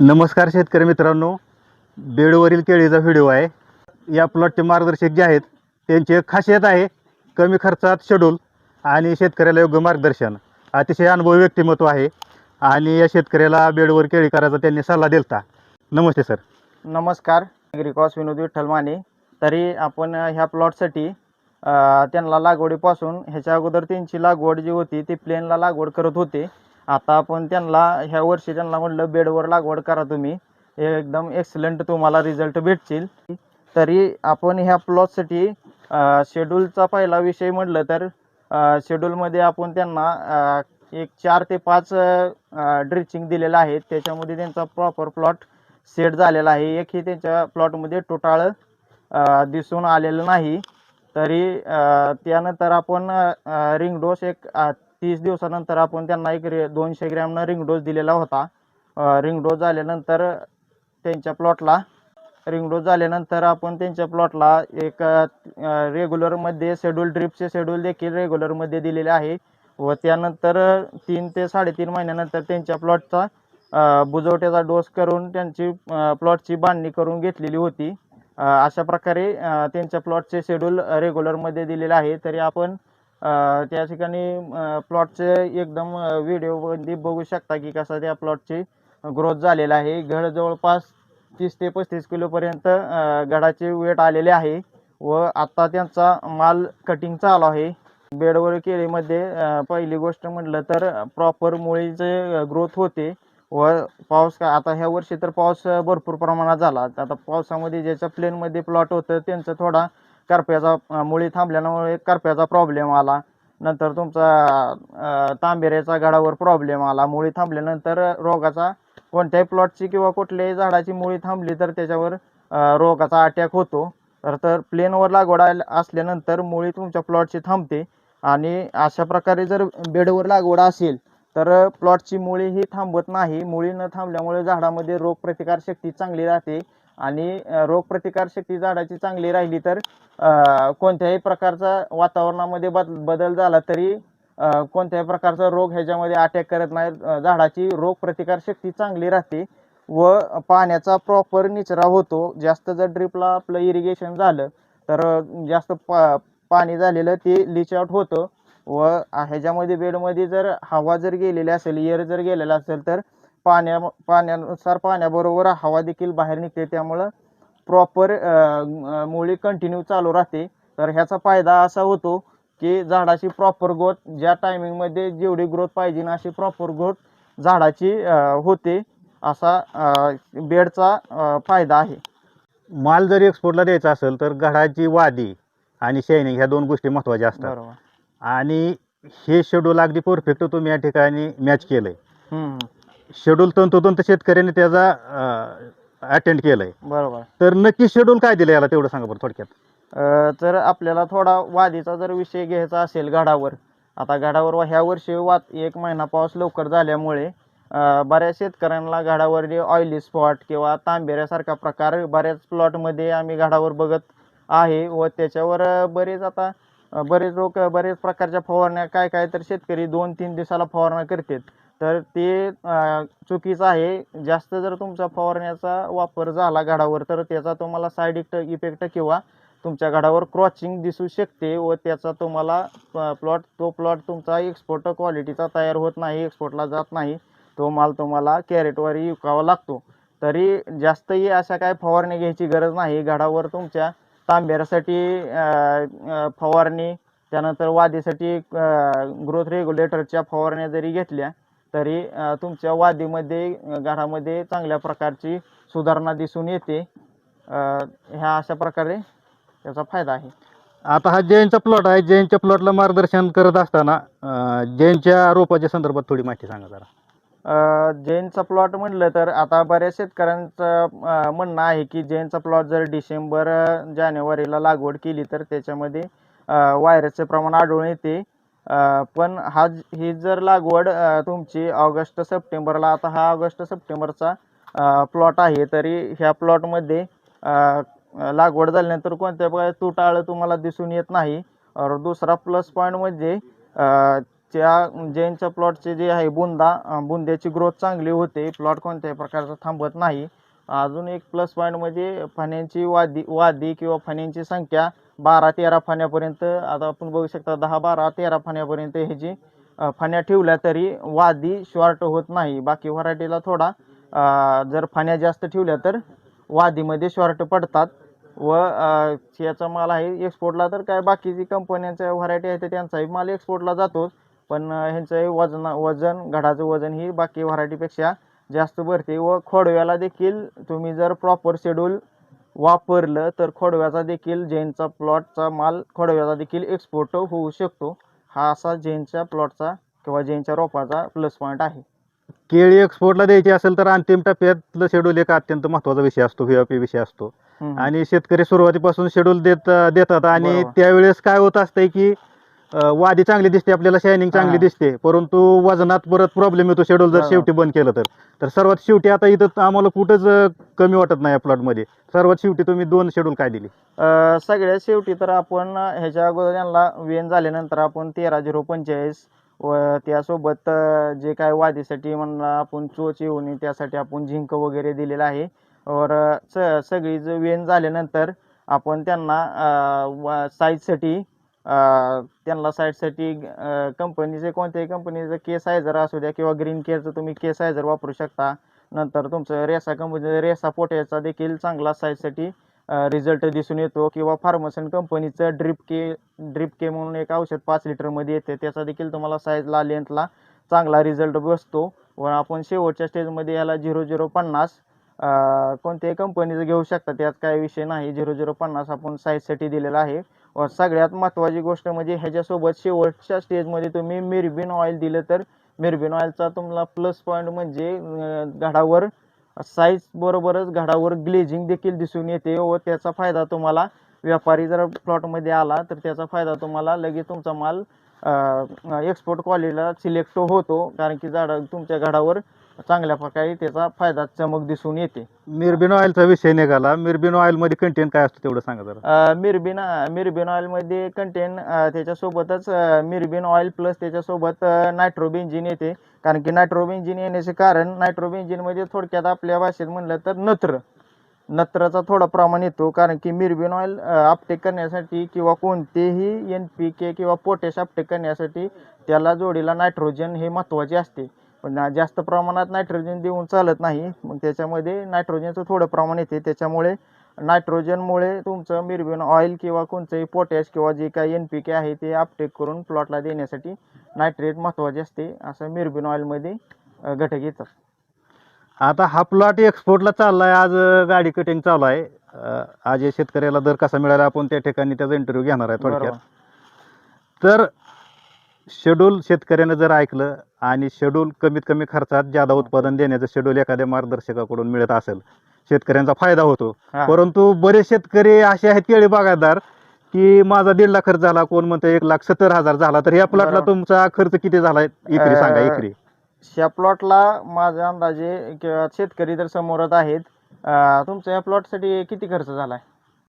नमस्कार शेतकरी मित्रांनो. बेडवरील केळीचा व्हिडिओ आहे. या प्लॉटचे मार्गदर्शक जे आहेत त्यांची एक खासियत आहे कमी खर्चात शेड्यूल आणि शेतकऱ्याला योग्य मार्गदर्शन. अतिशय अनुभवी व्यक्तिमत्व आहे आणि या शेतकऱ्याला बेडवर केळी करायचा त्यांनी सल्ला दिलता. नमस्ते सर नमस्कार. ॲग्रिकॉस विनोद विठ्ठल माने तरी आपण ह्या प्लॉटसाठी त्यांना लागवडीपासून ह्याच्या अगोदर त्यांची लागवड जी होती ती प्लेनला लागवड करत होते. आता आपण त्यांना ह्या वर्षी त्यांना म्हटलं बेडवर लागवड करा तुम्ही. हे एकदम एक्सलंट तुम्हाला रिझल्ट भेटतील. तरी आपण ह्या प्लॉटसाठी शेड्यूलचा पहिला विषय म्हटलं तर शेड्यूलमध्ये आपण त्यांना एक चार ते पाच ड्रिचिंग दिलेलं आहे. त्याच्यामध्ये त्यांचा प्रॉपर प्लॉट सेट झालेला आहे. एकही त्यांच्या प्लॉटमध्ये टोटाळ दिसून आलेलं नाही. तरी त्यानंतर आपण रिंग डोस एक तीस दिवसानंतर आपण त्यांना एक रे दोनशे ग्रॅमनं रिंग डोस दिलेला होता. रिंग डोस झाल्यानंतर त्यांच्या प्लॉटला रिंग डोस झाल्यानंतर आपण त्यांच्या प्लॉटला एक रेग्युलरमध्ये शेड्यूल ड्रिपचे शेड्यूल देखील रेग्युलरमध्ये दिलेले आहे. व त्यानंतर तीन ते साडेतीन महिन्यानंतर त्यांच्या प्लॉटचा बुजवट्याचा डोस करून त्यांची प्लॉटची बांधणी करून घेतलेली होती. अशा प्रकारे त्यांच्या प्लॉटचे शेड्यूल रेग्युलरमध्ये दिलेले आहे. तरी आपण त्या ठिकाणी प्लॉटचे एकदम अ, व्हिडिओमध्ये बघू शकता की कसा त्या प्लॉटची ग्रोथ झालेला आहे. घड जवळपास तीस ते पस्तीस किलोपर्यंत घडाचे वेट आलेले आहे व आत्ता त्यांचा माल कटिंग चालू आहे. बेडवर केळीमध्ये पहिली गोष्ट म्हटलं तर प्रॉपर मुळीचे ग्रोथ होते व पाऊस का आता ह्या वर्षी तर पाऊस भरपूर प्रमाणात झाला. आता पावसामध्ये ज्याच्या प्लेनमध्ये प्लॉट होतं त्यांचं थोडा करप्याचा मुळी थांबल्यामुळे करप्याचा प्रॉब्लेम आला. नंतर तुमचा तांबेऱ्याचा गडावर प्रॉब्लेम आला. मुळी थांबल्यानंतर रोगाचा कोणत्याही प्लॉटची किंवा कुठल्याही झाडाची मुळी थांबली तर त्याच्यावर रोगाचा अटॅक होतो. तर तर प्लेनवर लागवड असल्यानंतर मुळी तुमच्या प्लॉटची थांबते. आणि अशा प्रकारे जर बेडवर लागवड असेल तर प्लॉटची मुळी ही थांबत नाही. मुळी न थांबल्यामुळे झाडामध्ये रोगप्रतिकार शक्ती चांगली राहते. आणि रोगप्रतिकारशक्ती रोगप्रतिकार शक्ती झाडाची चांगली राहिली तर कोणत्याही प्रकारचा वातावरणामध्ये बद बदल झाला तरी कोणत्याही प्रकारचा रोग ह्याच्यामध्ये अटॅक करत नाही. झाडाची रोगप्रतिकार शक्ती चांगली राहते व पाण्याचा प्रॉपर निचरा होतो. जास्त जर ड्रिपला आपलं इरिगेशन झालं तर जास्त पा पाणी झालेलं ते लिच आउट होतं. व ह्याच्यामध्ये बेडमध्ये जर हवा जर गेलेली असेल एअर जर गेलेला असेल तर पाण्या पाण्यानुसार पाण्याबरोबर हवा देखील बाहेर निघते. त्यामुळं प्रॉपर मुळी कंटिन्यू चालू राहते. तर ह्याचा फायदा असा होतो की झाडाची प्रॉपर ग्रोथ ज्या टायमिंगमध्ये जेवढी ग्रोथ पाहिजे ना अशी प्रॉपर ग्रोथ झाडाची होते असा बेडचा फायदा आहे. माल जर एक्सपोर्टला द्यायचा असेल तर घडाची वादी आणि शायनिंग ह्या दोन गोष्टी महत्त्वाच्या असतात. आणि हे शेड्यूल अगदी परफेक्ट तुम्ही या ठिकाणी मॅच केलं आहे शेड्यूल तंतोतंत शेतकऱ्यांनी त्याचा अटेंड केलं आहे बरोबर. तर नक्की शेड्यूल काय दिलं याला तेवढं सांगा बरं थोडक्यात. अ, तर आपल्याला थोडा वादीचा जर विषय घ्यायचा असेल गडावर आता गडावर वा- ह्या वर्षी वाद एक महिना पाऊस लवकर झाल्यामुळे अ, बऱ्याच शेतकऱ्यांना गडावर जे ऑइली स्पॉट किंवा तांबेऱ्यासारखा प्रकार बऱ्याच प्लॉटमध्ये आम्ही गडावर बघत आहे व त्याच्यावर अ, बरेच आता अ, बरेच लोक बरेच प्रकारच्या फवारण्या काय काय तर शेतकरी दोन तीन दिवसाला फवारण्या करतात. तर ते चुकीचं आहे. जास्त जर तुमचा फवारण्याचा वापर झाला घडावर तर त्याचा तुम्हाला साईड इफेक्ट इफेक्ट किंवा तुमच्या घडावर क्रॉचिंग दिसू शकते व त्याचा तुम्हाला प्लॉट तो प्लॉट तुमचा एक्सपोर्ट क्वालिटीचा तयार होत नाही एक्सपोर्टला जात नाही. तो माल तुम्हाला कॅरेटवर विकावा लागतो. तरी जास्तही अशा काय फवारणी घ्यायची गरज नाही. घडावर तुमच्या तांब्यासाठी फवारणी त्यानंतर वादीसाठी ग्रोथ रेग्युलेटरच्या फवारण्या जरी घेतल्या तरी तुमच्या वादीमध्ये अ, घडामध्ये चांगल्या प्रकारची सुधारणा दिसून येते. ह्या अशा प्रकारे त्याचा फायदा आहे. आता हा जैनचा प्लॉट आहे. जैनच्या प्लॉटला मार्गदर्शन करत असताना जैनच्या रोपाच्या संदर्भात थोडी माहिती सांगा जरा. जैनचा प्लॉट म्हटलं तर आता बऱ्याच शेतकऱ्यांचं म्हणणं आहे की जैनचा प्लॉट जर डिसेंबर जानेवारीला लागवड केली तर त्याच्यामध्ये व्हायरसचे प्रमाण आढळून येते. पण हा ही जर लागवड तुमची ऑगस्ट सप्टेंबरला आता हा ऑगस्ट सप्टेंबरचा प्लॉट आहे तरी ह्या प्लॉटमध्ये लागवड झाल्यानंतर कोणत्या प्रकारे तुटाळ तुम्हाला दिसून येत नाही. और दुसरा प्लस पॉईंट म्हणजे त्या जैनच्या प्लॉटचे जे आहे बुंदा बुंद्याची ग्रोथ चांगली होते प्लॉट कोणत्याही प्रकारचा थांबत नाही. अजून एक प्लस पॉईंट म्हणजे फण्यांची वादी वादी किंवा फण्यांची संख्या बारा तेरा फाण्यापर्यंत आता आपण बघू शकता दहा बारा तेरा फाण्यापर्यंत ह्याची अं, ठेवल्या तरी वादी शॉर्ट होत नाही. बाकी व्हरायटीला थोडा जर फाण्या जास्त ठेवल्या तर वादीमध्ये शॉर्ट पडतात. व याचा माल आहे एक्सपोर्टला तर काय बाकीची कंपन्यांच्या व्हरायटी आहे तर त्यांचाही माल एक्सपोर्टला जातोच पण ह्यांचंही वजन वजन घडाचं वजन ही बाकी व्हरायटीपेक्षा जास्त भरते. व खोडव्याला देखील तुम्ही जर प्रॉपर शेड्यूल वापरलं तर खोडव्याचा देखील जैनचा प्लॉटचा माल खोडव्याचा देखील एक्सपोर्ट होऊ शकतो हा असा जैनच्या प्लॉटचा किंवा जैनच्या रोपाचा प्लस पॉईंट आहे केळी एक्सपोर्टला द्यायची असेल तर अंतिम टप्प्यातलं शेड्यूल एक अत्यंत महत्त्वाचा विषय असतो व्ही विषय असतो. आणि शेतकरी सुरुवातीपासून शेड्यूल देत देतात आणि. त्यावेळेस काय होत असतंय की वादी चांगली दिसते आपल्याला शायनिंग चांगली. दिसते. परंतु वजनात परत प्रॉब्लेम येतो शेड्यूल जर. शेवटी बंद केलं तर. तर सर्वात शेवटी आता इथं आम्हाला कुठंच कमी वाटत नाही या प्लॉटमध्ये सर्वात शेवटी तुम्ही दोन शेड्यूल काय दिली? सगळ्यात शेवटी तर आपण ह्याच्या अगोदर त्यांना वेन झाल्यानंतर आपण तेरा झिरो पंचेचाळीस व त्यासोबत जे काय वादीसाठी म्हणला आपण चोच येऊ नये त्यासाठी आपण झिंक वगैरे दिलेलं आहे. और स सगळी जे वेन झाल्यानंतर आपण त्यांना साईजसाठी त्यांना साईजसाठी कंपनीचे कोणत्याही कंपनीचं केस सायझर असू द्या किंवा ग्रीन केअरचं तुम्ही केस सायझर वापरू शकता नंतर तुमचं रेसा कंपनी रेसा पोट्याचा देखील चांगला साईजसाठी रिझल्ट दिसून येतो किंवा फार्मसन कंपनीचं ड्रिप के ड्रिप के म्हणून एक औषध पाच लिटरमध्ये येते त्याचा देखील तुम्हाला साईजला लेंथला चांगला रिझल्ट बसतो. व आपण शेवटच्या स्टेजमध्ये याला झिरो झिरो पन्नास कोणत्याही कंपनीचं घेऊ शकता त्यात काही विषय नाही. झिरो झिरो पन्नास आपण साईजसाठी दिलेला आहे. सगळ्यात महत्त्वाची गोष्ट म्हणजे ह्याच्यासोबत शेवटच्या स्टेजमध्ये तुम्ही मिरबिन ऑइल दिलं तर मिरबिन ऑइलचा तुम्हाला प्लस पॉईंट म्हणजे अं, झाडावर साईज बरोबरच घडावर ग्लेजिंग देखील दिसून येते. व त्याचा फायदा तुम्हाला व्यापारी जर प्लॉटमध्ये आला तर त्याचा फायदा तुम्हाला लगेच तुमचा माल एक्सपोर्ट क्वालिटीला सिलेक्ट होतो. कारण की झाडा तुमच्या घडावर चांगल्या प्रकारे त्याचा फायदा चमक दिसून येते. मिरबिन ऑइलचा विषय निघाला. मिरबिन ऑइलमध्ये कंटेंट काय असतो तेवढं सांगा जरा. अ, मिरबिन मिरबिन ऑइलमध्ये कंटेन त्याच्यासोबतच अ, मिरबिन ऑइल प्लस त्याच्यासोबत नायट्रोबेन्झिन येते. कारण की नायट्रोबेन्झिन येण्याचे कारण नायट्रोबेन्झिन म्हणजे थोडक्यात आपल्या भाषेत म्हणलं तर नत्र. नत्राचा थोडा प्रमाण येतो. कारण की मिरबिन ऑइल अपटेक करण्यासाठी किंवा कोणतेही एन पी के किंवा पोटॅश अपटेक करण्यासाठी त्याला जोडीला नायट्रोजन हे महत्त्वाचे असते. पण ना- जास्त प्रमाणात नायट्रोजन देऊन चालत नाही. मग त्याच्यामध्ये नायट्रोजनचं थोडं प्रमाण येते. त्याच्यामुळे नायट्रोजनमुळे तुमचं मिरबिन ऑइल किंवा कोणतंही पोटॅश किंवा जे काही एन पी के आहे ते अपटेक करून प्लॉटला देण्यासाठी नायट्रेट महत्त्वाचे असते. असं मिरबिन ऑइलमध्ये घटक येतात. आता हा प्लॉट एक्सपोर्टला चाललाय. आज अं, गाडी कटिंग चालू आहे. अं, आज या शेतकऱ्याला दर कसा मिळाला आपण त्या ठिकाणी त्याचा इंटरव्ह्यू घेणार आहे थोडक्यात. बरोबर. तर शेड्यूल शेतकऱ्यानं जर ऐकलं आणि शेड्यूल कमीत कमी खर्चात जादा उत्पादन देण्याचं शेड्यूल एखाद्या मार्गदर्शकाकडून मिळत असेल शेतकऱ्यांचा फायदा होतो. हा. परंतु बरेच शेतकरी असे आहेत केळी बागायतदार की माझा दीड लाख खर्च झाला कोण म्हणतं एक लाख सत्तर हजार झाला तर या प्लॉटला बरोबर. तुमचा खर्च किती झाला इकरी सांगा अं, इकरी. ह्या प्लॉटला माझ्या अंदाजे किंवा शेतकरी तर समोरच आहेत. अं, तुमच्या या प्लॉटसाठी किती खर्च झालाय?